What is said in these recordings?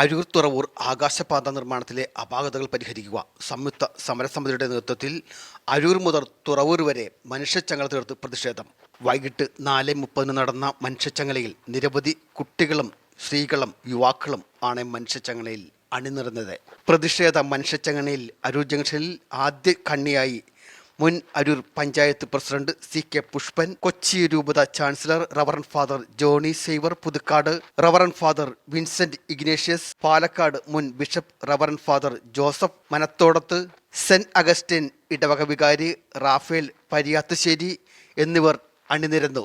അരൂർ തുറവൂർ ആകാശപാത നിർമ്മാണത്തിലെ അപാകതകൾ പരിഹരിക്കുക. സംയുക്ത സമരസമിതിയുടെ നേതൃത്വത്തിൽ അരൂർ മുതൽ തുറവൂർ വരെ മനുഷ്യച്ചങ്ങല തീർത്ത് പ്രതിഷേധം. വൈകിട്ട് നാല് മുപ്പതിന് നടന്ന മനുഷ്യച്ചങ്ങലയിൽ നിരവധി കുട്ടികളും സ്ത്രീകളും യുവാക്കളും ആണ് മനുഷ്യച്ചങ്ങലയിൽ അണിനിറഞ്ഞത് പ്രതിഷേധ മനുഷ്യച്ചങ്ങലയിൽ അരൂർ ജംഗ്ഷനിൽ ആദ്യ കണ്ണിയായി മുൻ Aroor panchayat president C K Pushpan Kochi രൂപത chancellor reverend father Johny Xavier Puthukkad reverend father Vincent Ignatius Palakkad മുൻ bishop reverend father Joseph Manathodath saint Augustine ഇടവക വികാരി റാഫേൽ പരിയാത്തശ്ശേരി എന്നിവർ അണിനിരന്നു.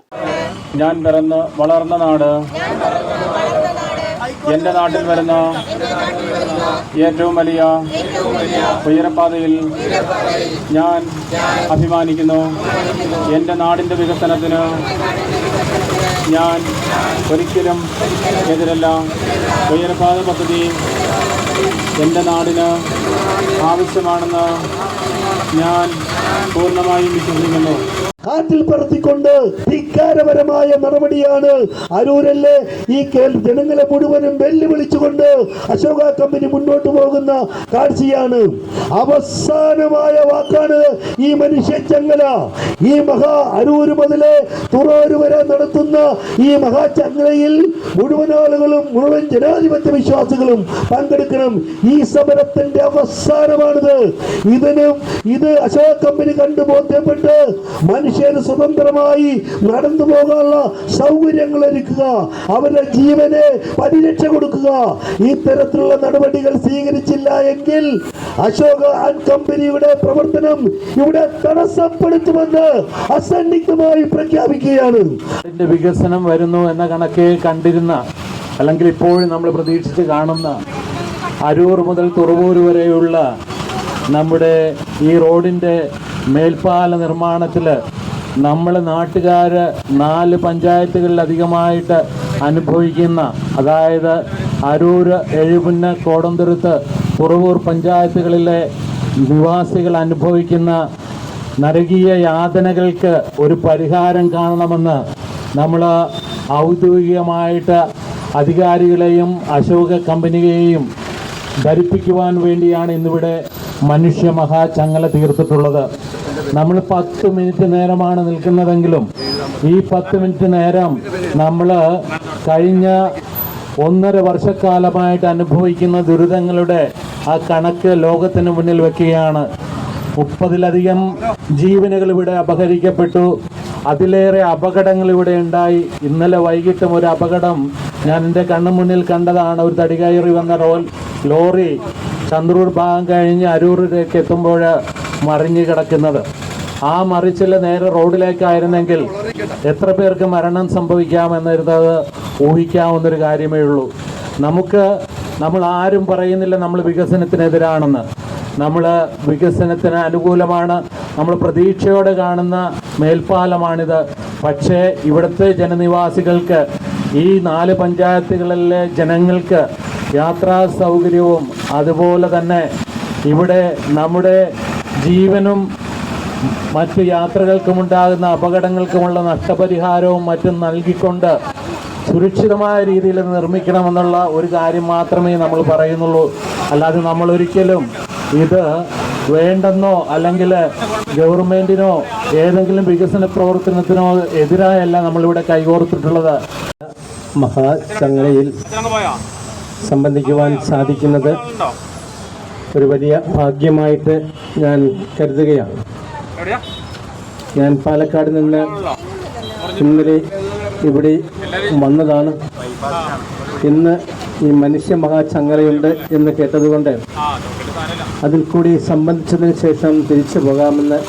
ഞാൻ പിറന്ന് വളർന്ന നാട് എന്റെ നാട്ടിൽ വരുന്ന ഏറ്റവും വലിയ ഉയരപ്പാതയിൽ ഞാൻ അഭിമാനിക്കുന്നു. എന്റെ നാടിന്റെ വികസനത്തിന് ഞാൻ ഒരിക്കലും എതിരല്ല. ഉയരപ്പാത പദ്ധതി എന്റെ നാടിന് ആവശ്യമാണെന്ന് ഞാൻ പൂർണമായും വിശ്വസിക്കുന്നു. കാറ്റിൽ പറത്തിക്കൊണ്ട് ധിക്കാരപരമായ നടപടിയാണ് അരൂരല്ലേ ഈ ജനങ്ങളെ മുഴുവനും വെല്ലുവിളിച്ചുകൊണ്ട് അശോക കമ്പനി മുന്നോട്ട് പോകുന്ന കാഴ്ചയാണ്. അവസാനമായ വാക്കാണ് ഈ മനുഷ്യ ചങ്ങല. ഈ മഹാ അരൂര് മുതലേ തുറവൂര് വരെ നടത്തുന്ന ഈ മഹാ ചങ്ങലയിൽ മുഴുവൻ ആളുകളും മുഴുവൻ ജനാധിപത്യ വിശ്വാസികളും പങ്കെടുക്കണം. ഈ സമരത്തിന്റെ അവസാനമാണിത്. ഇതിനും ഇത് അശോക കമ്പനി കണ്ടു ബോധ്യപ്പെട്ട് മനുഷ്യന് സ്വതന്ത്രമായി നടന്നു പോകാനുള്ള സൗകര്യങ്ങൾ ഒരുക്കുക അവരുടെ ജീവന് പരിരക്ഷ കൊടുക്കുക. ഇത്തരത്തിലുള്ള തരത്തിലുള്ള നടപടികൾ സ്വീകരിച്ചില്ല എങ്കിൽ അശോക ആൻഡ് കമ്പനിയുടെ പ്രവർത്തനം ഇവിടെ തടസ്സപ്പെടുത്തുമെന്ന് അസന്നിഗ്ധമായി പ്രഖ്യാപിക്കുകയാണ്. വികസനം വരുന്നു എന്ന കണക്കെ കണ്ടിരുന്ന അല്ലെങ്കിൽ ഇപ്പോഴും നമ്മൾ പ്രതീക്ഷിച്ച് കാണുന്ന അരൂർ മുതൽ തുറവൂർ വരെയുള്ള നമ്മുടെ ഈ റോഡിന്റെ മേൽപ്പാല നിർമ്മാണത്തിൽ നമ്മൾ നാട്ടുകാർ നാല് പഞ്ചായത്തുകളിലധികമായിട്ട് അനുഭവിക്കുന്ന അതായത് അരൂർ എഴുപുന്ന കോടന്തുരുത്ത് പുറവൂർ പഞ്ചായത്തുകളിലെ നിവാസികൾ അനുഭവിക്കുന്ന നരകീയ യാതനകൾക്ക് ഒരു പരിഹാരം കാണണമെന്ന് നമ്മൾ ഔദ്യോഗികമായിട്ട് അധികാരികളെയും അശോക കമ്പനിയെയും ധരിപ്പിക്കുവാൻ വേണ്ടിയാണ് ഇന്നിവിടെ മനുഷ്യ മഹാചങ്ങല തീർത്തിട്ടുള്ളത്. നമ്മൾ പത്ത് മിനിറ്റ് നേരമാണ് നിൽക്കുന്നതെങ്കിലും ഈ പത്ത് മിനിറ്റ് നേരം നമ്മൾ കഴിഞ്ഞ ഒന്നര വർഷക്കാലമായിട്ട് അനുഭവിക്കുന്ന ദുരിതങ്ങളുടെ ആ കണക്ക് ലോകത്തിന് മുന്നിൽ വെക്കുകയാണ്. മുപ്പതിലധികം ജീവനുകൾ ഇവിടെ അപഹരിക്കപ്പെട്ടു. അതിലേറെ അപകടങ്ങൾ ഇവിടെ ഉണ്ടായി. ഇന്നലെ വൈകിട്ടും ഒരു അപകടം ഞാൻ എന്റെ കണ്ണു മുന്നിൽ കണ്ടതാണ്. ഒരു തടി കയറി വന്ന റോൽ ലോറി ചന്ദ്രൂർ ഭാഗം കഴിഞ്ഞ് അരൂരിലേക്ക് എത്തുമ്പോൾ മറിഞ്ഞു കിടക്കുന്നത്. ആ മറിച്ചിൽ നേരെ റോഡിലേക്കായിരുന്നെങ്കിൽ എത്ര പേർക്ക് മരണം സംഭവിക്കാമെന്നിരുന്നത് ഊഹിക്കാവുന്നൊരു കാര്യമേ ഉള്ളൂ. നമുക്ക് നമ്മൾ ആരും പറയുന്നില്ല നമ്മൾ വികസനത്തിനെതിരാണെന്ന്. നമ്മൾ വികസനത്തിന് അനുകൂലമാണ്. നമ്മൾ പ്രതീക്ഷയോടെ കാണുന്ന മേൽപ്പാലമാണിത്. പക്ഷേ ഇവിടുത്തെ ജനനിവാസികൾക്ക് ഈ നാല് പഞ്ചായത്തുകളിലെ ജനങ്ങൾക്ക് യാത്രാ സൗകര്യവും അതുപോലെ തന്നെ ഇവിടെ നമ്മുടെ ജീവനും മറ്റ് യാത്രകൾക്കുമുണ്ടാകുന്ന അപകടങ്ങൾക്കുമുള്ള നഷ്ടപരിഹാരവും മറ്റും നൽകിക്കൊണ്ട് സുരക്ഷിതമായ രീതിയിൽ നിർമ്മിക്കണമെന്നുള്ള ഒരു കാര്യം മാത്രമേ നമ്മൾ പറയുന്നുള്ളൂ. അല്ലാതെ നമ്മൾ ഒരിക്കലും ഇത് വേണ്ടെന്നോ അല്ലെങ്കിൽ ഗവൺമെന്റിനോ ഏതെങ്കിലും വികസന പ്രവർത്തനത്തിനോ എതിരായല്ല നമ്മളിവിടെ കൈകോർത്തിട്ടുള്ളത്. മഹാചങ്ങലയിൽ സംബന്ധിക്കുവാൻ സാധിക്കുന്നത് ഒരു വലിയ ഭാഗ്യമായിട്ട് ഞാൻ കരുതുകയാണ്. ഞാൻ പാലക്കാട് നിന്ന് ഇന്നലെ ഇവിടെ വന്നതാണ്. ഇന്ന് ഈ മനുഷ്യ മഹാചങ്ങലയുണ്ട് എന്ന് കേട്ടതുകൊണ്ട് അതിൽ കൂടി സംബന്ധിച്ചതിന് ശേഷം തിരിച്ചു പോകാമെന്ന്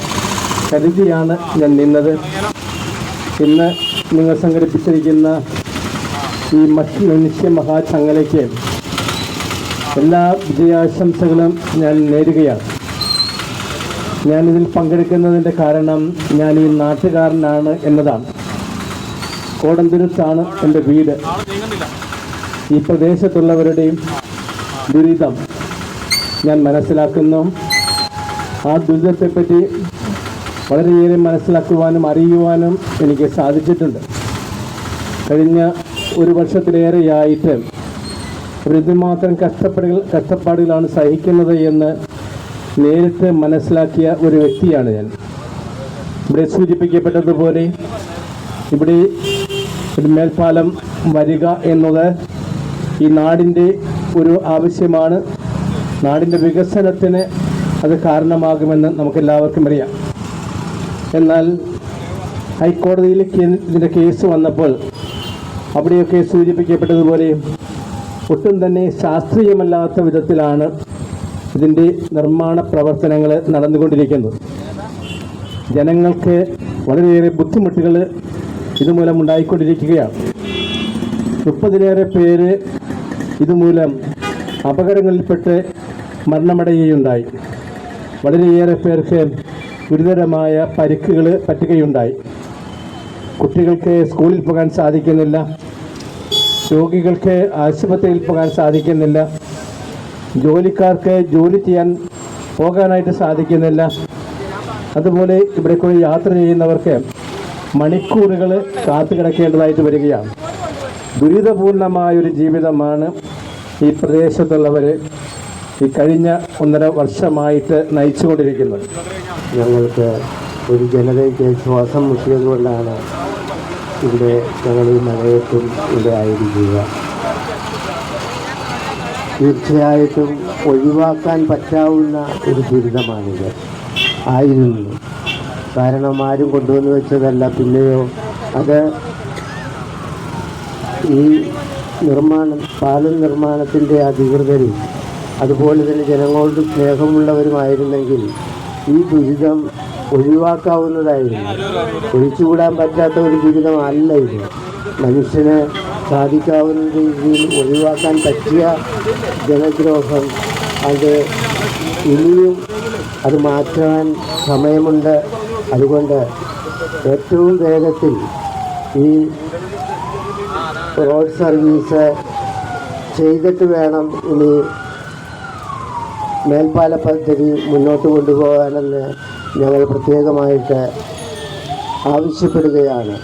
കരുതിയാണ് ഞാൻ നിന്നത്. ഇന്ന് നിങ്ങൾ സംഘടിപ്പിച്ചിരിക്കുന്ന ഈ മനുഷ്യ മഹാചങ്ങലയ്ക്ക് എല്ലാ വിജയാശംസകളും ഞാൻ നേരുകയാണ്. ഞാനിതിൽ പങ്കെടുക്കുന്നതിന്റെ കാരണം ഞാൻ ഈ നാട്ടുകാരനാണ് എന്നതാണ്. കോടന്തുരുത്താണ് എന്റെ വീട്. ഈ പ്രദേശത്തുള്ളവരുടെയും ദുരിതം ഞാൻ മനസ്സിലാക്കുന്നു. ആ ദുരിതത്തെപ്പറ്റി വളരെയേറെ മനസ്സിലാക്കുവാനും അറിയുവാനും എനിക്ക് സാധിച്ചിട്ടുണ്ട്. കഴിഞ്ഞ ഒരു വർഷത്തിലേറെയായിട്ട് അവരെന്തുമാത്രം കഷ്ടപ്പെടുക കഷ്ടപ്പാടുകളാണ് സഹിക്കുന്നത് എന്ന് നേരിട്ട് മനസ്സിലാക്കിയ ഒരു വ്യക്തിയാണ് ഞാൻ. ഇവിടെ സൂചിപ്പിക്കപ്പെട്ടതുപോലെ ഇവിടെ ഒരു മേൽപ്പാലം വരിക എന്നത് ഈ നാടിന്റെ ഒരു ആവശ്യമാണ്. നാടിന്റെ വികസനത്തിന് അത് കാരണമാകുമെന്ന് നമുക്കെല്ലാവർക്കും അറിയാം. എന്നാൽ ഹൈക്കോടതിയിൽ ഇതിന്റെ കേസ് വന്നപ്പോൾ അവിടെയൊക്കെ സൂചിപ്പിക്കപ്പെട്ടതുപോലെ ഒട്ടും തന്നെ ശാസ്ത്രീയമല്ലാത്ത വിധത്തിലാണ് ഇതിന്റെ നിർമ്മാണ പ്രവർത്തനങ്ങൾ നടന്നുകൊണ്ടിരിക്കുന്നത്. ജനങ്ങൾക്ക് വളരെയേറെ ബുദ്ധിമുട്ടുകൾ ഇതുമൂലം ഉണ്ടായിക്കൊണ്ടിരിക്കുകയാണ്. മുപ്പതിലേറെ പേര് ഇതുമൂലം അപകടങ്ങളിൽപ്പെട്ട് മരണമടയുകയുണ്ടായി. വളരെയേറെ പേർക്ക് ഗുരുതരമായ പരിക്കുകൾ പറ്റുകയുണ്ടായി. കുട്ടികൾക്ക് സ്കൂളിൽ പോകാൻ സാധിക്കുന്നില്ല. രോഗികൾക്ക് ആശുപത്രിയിൽ പോകാൻ സാധിക്കുന്നില്ല. ജോലിക്കാർക്ക് ജോലി ചെയ്യാൻ പോകാനായിട്ട് സാധിക്കുന്നില്ല. അതുപോലെ ഇവിടെ കൂടി യാത്ര ചെയ്യുന്നവർക്ക് മണിക്കൂറുകൾ കാത്തു കിടക്കേണ്ടതായിട്ട് വരികയാണ്. ദുരിതപൂർണമായൊരു ജീവിതമാണ് ഈ പ്രദേശത്തുള്ളവർ ഈ കഴിഞ്ഞ ഒന്നര വർഷമായിട്ട് നയിച്ചുകൊണ്ടിരിക്കുന്നത്. ഞങ്ങൾക്ക് ഒരു ജനതയ്ക്ക് ശ്വാസം മുട്ടിയതുകൊണ്ടാണ് ഇവിടെ ഞങ്ങൾ ഈ മഴയത്തും ഇവിടെ ആയിരിക്കുക. തീർച്ചയായിട്ടും ഒഴിവാക്കാൻ പറ്റാവുന്ന ഒരു ദുരിതമാണിത്. ആയിരുന്നു. കാരണം ആരും കൊണ്ടുവന്ന് വെച്ചതല്ല. പിന്നെയോ അത് ഈ നിർമ്മാണം പാലം നിർമ്മാണത്തിന്റെ അധികൃതരും അതുപോലെ തന്നെ ജനങ്ങളോട് സ്നേഹമുള്ളവരുമായിരുന്നെങ്കിൽ ഈ ദുരിതം ഒഴിവാക്കാവുന്നതായിരുന്നു. ഒഴിച്ചുകൂടാൻ പറ്റാത്ത ഒരു ദുരിതമല്ല ഇത്. മനുഷ്യന് സാധിക്കാവുന്ന രീതിയിൽ ഒഴിവാക്കാൻ പറ്റിയ ജനദ്രോഹം അത് ഇനിയും അത് മാറ്റാൻ സമയമുണ്ട്. അതുകൊണ്ട് ഏറ്റവും വേഗത്തിൽ ഈ റോഡ് സർവീസ് ചെയ്തിട്ട് വേണം ഇനി മേൽപ്പാല പദ്ധതി മുന്നോട്ട് കൊണ്ടുപോകാനെന്ന് ഞങ്ങൾ പ്രത്യേകമായിട്ട് ആവശ്യപ്പെടുകയാണ്.